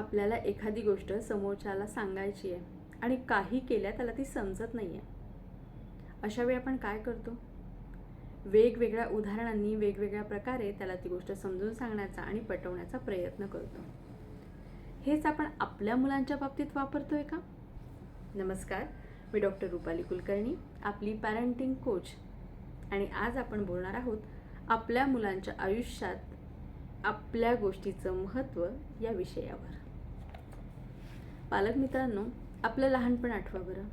आपल्याला एखादी गोष्ट समोरच्याला सांगायची आहे आणि काही केल्या त्याला ती समजत नाही आहे अशावेळी आपण काय करतो? वेगवेगळ्या उदाहरणांनी वेगवेगळ्या प्रकारे त्याला ती गोष्ट समजून सांगण्याचा आणि पटवण्याचा प्रयत्न करतो. हेच आपण आपल्या मुलांच्या बाबतीत वापरतो आहे का? नमस्कार मी डॉक्टर रुपाली कुलकर्णी आपली पॅरेंटिंग कोच. आणि आज आपण बोलणार आहोत आपल्या मुलांच्या आयुष्यात आपल्या गोष्टीचं महत्त्व या विषयावर. पालक मित्रांनो आपलं लहानपण आठवा बरं.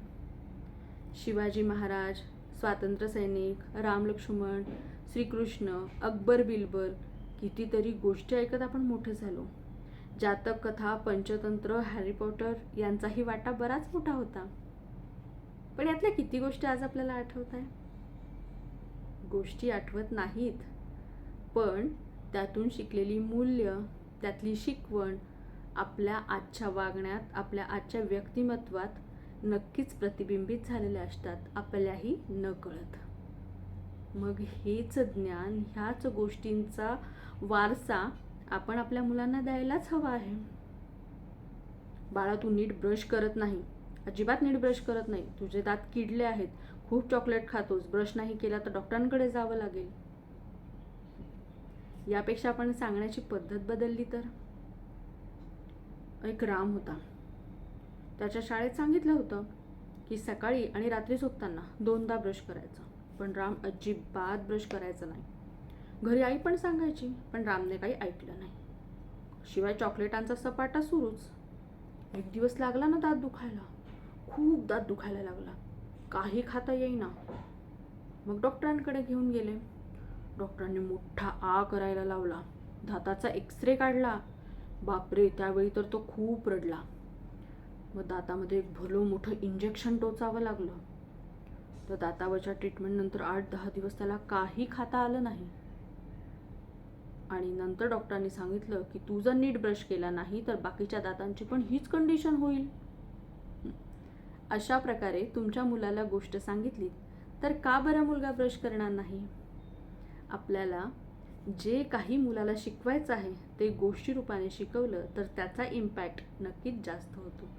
शिवाजी महाराज स्वातंत्र्यसैनिक रामलक्ष्मण राम लक्ष्मण श्रीकृष्ण अकबर बिलबर कितीतरी गोष्टी ऐकत आपण मोठे झालो. जातक कथा पंचतंत्र हॅरी पॉटर यांचाही वाटा बराच मोठा होता. पण यातल्या किती गोष्टी आज आपल्याला आठवत आहे गोष्टी आठवत नाहीत. पण त्यातून शिकलेली मूल्य त्यातली शिकवण आपल्या आजच्या वागण्यात आपल्या आजच्या व्यक्तिमत्वात नक्कीच प्रतिबिंबित झालेल्या असतात आपल्याही न कळत मग हेच ज्ञान ह्याच गोष्टींचा वारसा आपण आपल्या मुलांना द्यायलाच हवा आहे. बाळा तू नीट ब्रश करत नाही. अजिबात नीट ब्रश करत नाही. तुझे दात किडले आहेत. खूप चॉकलेट खातोस. ब्रश नाही केला तर डॉक्टरांकडे जावं लागेल. यापेक्षा आपण सांगण्याची पद्धत बदलली तर? एक राम होता. त्याच्या शाळेत सांगितलं होतं की सकाळी आणि रात्री झोपताना दोनदा ब्रश करायचं पण राम अजिबात ब्रश करायचा नाही. घरी आई पण सांगायची पण रामने काही ऐकलं नाही. शिवाय चॉकलेटांचा सपाटा सुरूच. एक दिवस लागला ना दात दुखायला. खूप दात दुखायला लागला. काही खाता येईना. मग डॉक्टरांकडे घेऊन गेले. डॉक्टरांनी मोठा आ करायला लावला. दाताचा एक्सरे काढला. बापरे त्यावेळी तर तो खूप रडला. व दातामध्ये एक भलं मोठं इंजेक्शन टोचावं लागलं. तर दातावरच्या ट्रीटमेंटनंतर आठ दहा दिवस त्याला काही खाता आलं नाही. आणि नंतर डॉक्टरांनी सांगितलं की तू जर नीट ब्रश केला नाही तर बाकीच्या दातांची पण हीच कंडिशन होईल. अशा प्रकारे तुमच्या मुलाला गोष्ट सांगितली. तर का बरा मुलगा ब्रश करणार नाही? आपल्याला जे काही मुलाला शिकवायचं आहे ते गोष्टी रूपाने शिकवलं तर त्याचा इम्पॅक्ट नक्कीच जास्त होतो.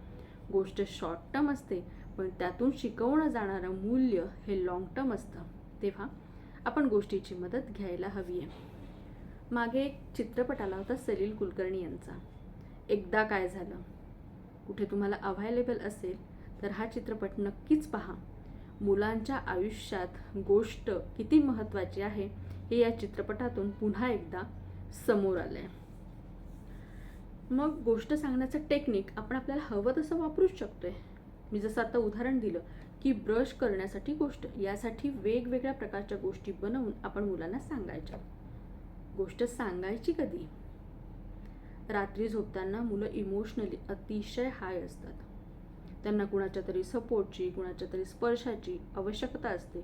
गोष्ट शॉर्ट टर्म असते पण त्यातून शिकवणं जाणारं मूल्य हे लाँग टर्म असतं. तेव्हा आपण गोष्टीची मदत घ्यायला हवी आहे. मागे एक चित्रपट आला होता सलील कुलकर्णी यांचा. एकदा काय झालं? कुठे तुम्हाला अव्हायलेबल असेल तर हा चित्रपट नक्कीच पहा. मुलांच्या आयुष्यात गोष्ट किती महत्त्वाची आहे हे या चित्रपटातून पुन्हा एकदा समोर आलंय. मग गोष्ट सांगण्याचं टेक्निक आपण आपल्याला हवं तसं वापरूच शकतोय. मी जसं आता उदाहरण दिलं की ब्रश करण्यासाठी गोष्ट यासाठी वेगवेगळ्या प्रकारच्या गोष्टी बनवून आपण मुलांना सांगायच्या. गोष्ट सांगायची कधी? रात्री झोपताना मुलं इमोशनली अतिशय हाय असतात. त्यांना कुणाच्या तरी सपोर्टची कुणाच्या तरी स्पर्शाची आवश्यकता असते.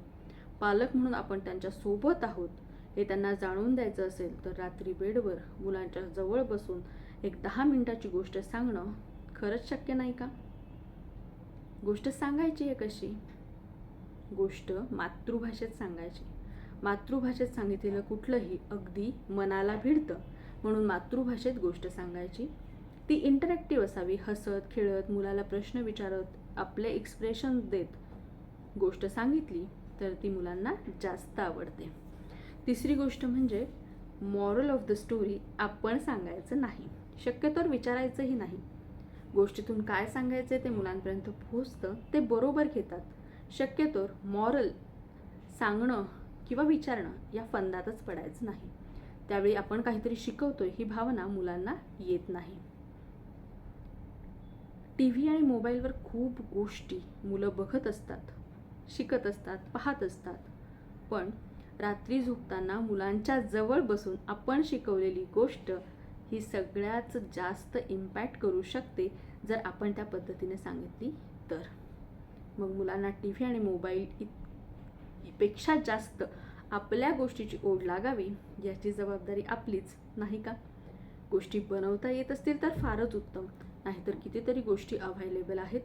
पालक म्हणून आपण त्यांच्यासोबत आहोत. हे त्यांना जाणून द्यायचं असेल तर रात्री बेडवर मुलांच्या जवळ बसून एक दहा मिनिटाची गोष्ट सांगणं खरंच शक्य नाही का? गोष्ट सांगायची आहे कशी? गोष्ट मातृभाषेत सांगायची. मातृभाषेत सांगितलेलं कुठलंही अगदी मनाला भिडतं म्हणून मातृभाषेत गोष्ट सांगायची. ती इंटरॅक्टिव्ह असावी हसत खेळत मुलाला प्रश्न विचारत आपले एक्सप्रेशन देत गोष्ट सांगितली तर ती मुलांना जास्त आवडते. तिसरी गोष्ट म्हणजे मॉरल ऑफ द स्टोरी आपण सांगायचं नाही. शक्यतोवर विचारायचंही नाही. गोष्टीतून काय सांगायचं ते मुलांपर्यंत पोहोचतं ते बरोबर घेतात. शक्यतोवर मॉरल सांगणं किंवा विचारणं या फंदातच पडायचं नाही. त्यावेळी आपण काहीतरी शिकवतोय ही भावना मुलांना येत नाही. टी व्ही आणि मोबाईलवर खूप गोष्टी मुलं बघत असतात शिकत असतात पाहत असतात. पण रात्री झोपताना मुलांच्या जवळ बसून आपण शिकवलेली गोष्ट ही सगळ्यात जास्त इम्पॅक्ट करू शकते जर आपण त्या पद्धतीने सांगितली तर. मग मुलांना टी व्ही आणि मोबाईल पेक्षा जास्त आपल्या गोष्टीची ओढ लागावी याची जबाबदारी आपलीच नाही का? गोष्टी बनवता येत असतील तर फारच उत्तम नाहीतर कितीतरी गोष्टी अव्हायलेबल आहेत.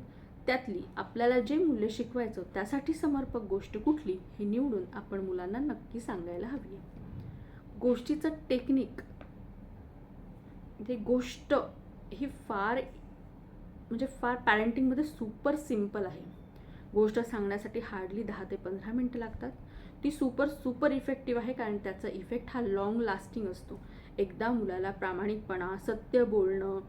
त्यातली आपल्याला जे मूल्य शिकवायचं त्यासाठी समर्पक गोष्ट कुठली हे निवडून आपण मुलांना नक्की सांगायला हवी गोष्टीचं टेक्निक ते गोष्ट ही फार म्हणजे फार पॅरेंटिंगमध्ये सुपर सिंपल आहे. गोष्ट सांगण्यासाठी हार्डली दहा ते पंधरा मिनटं लागतात. ती सुपर सुपर इफेक्टिव्ह आहे कारण त्याचा इफेक्ट हा लाँग लास्टिंग असतो. एकदा मुलाला प्रामाणिकपणा सत्य बोलणं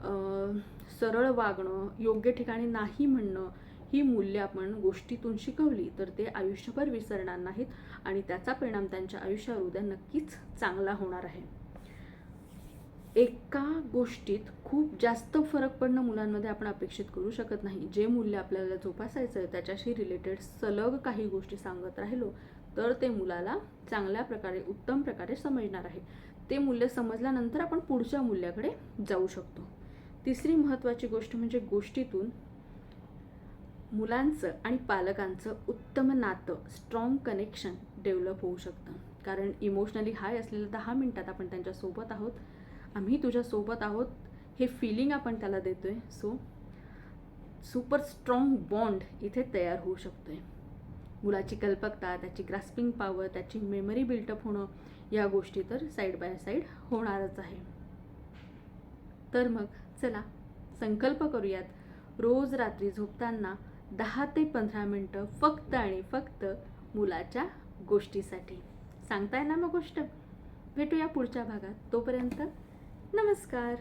सरळ वागणं योग्य ठिकाणी नाही म्हणणं ही मूल्य आपण गोष्टीतून शिकवली तर ते आयुष्यभर विसरणार नाहीत आणि त्याचा परिणाम त्यांच्या आयुष्यावर उद्या नक्कीच चांगला होणार आहे. एका गोष्टीत खूप जास्त फरक पडणं मुलांमध्ये आपण अपेक्षित करू शकत नाही. जे मूल्य आपल्याला जोपासायचं आहे त्याच्याशी रिलेटेड सलग काही गोष्टी सांगत राहिलो तर ते मुलाला चांगल्या प्रकारे उत्तम प्रकारे समजणार आहे. ते मूल्य समजल्यानंतर आपण पुढच्या मूल्याकडे जाऊ शकतो. तिसरी महत्त्वाची गोष्ट म्हणजे गोष्टीतून मुलांचं आणि पालकांचं उत्तम नातं स्ट्रॉंग कनेक्शन डेव्हलप होऊ शकतं. कारण इमोशनली हाय असलेल्या दहा मिनटात आपण त्यांच्यासोबत आहोत. आम्ही तुझ्यासोबत आहोत. हे फिलिंग आपण त्याला देतो आहे सो सुपर स्ट्रॉंग बॉन्ड इथे तयार होऊ शकतो आहे मुलाची कल्पकता त्याची ग्रास्पिंग पॉवर त्याची मेमरी बिल्टअप होणं या गोष्टी तर साईड बाय साईड होणारच आहे. तर मग चला संकल्प करूयात. रोज रात्री झोपताना दहा ते पंधरा मिनटं फक्त आणि फक्त मुलाच्या गोष्टीसाठी. सांगताय ना मग गोष्ट? भेटूया पुढच्या भागात. तोपर्यंत नमस्कार.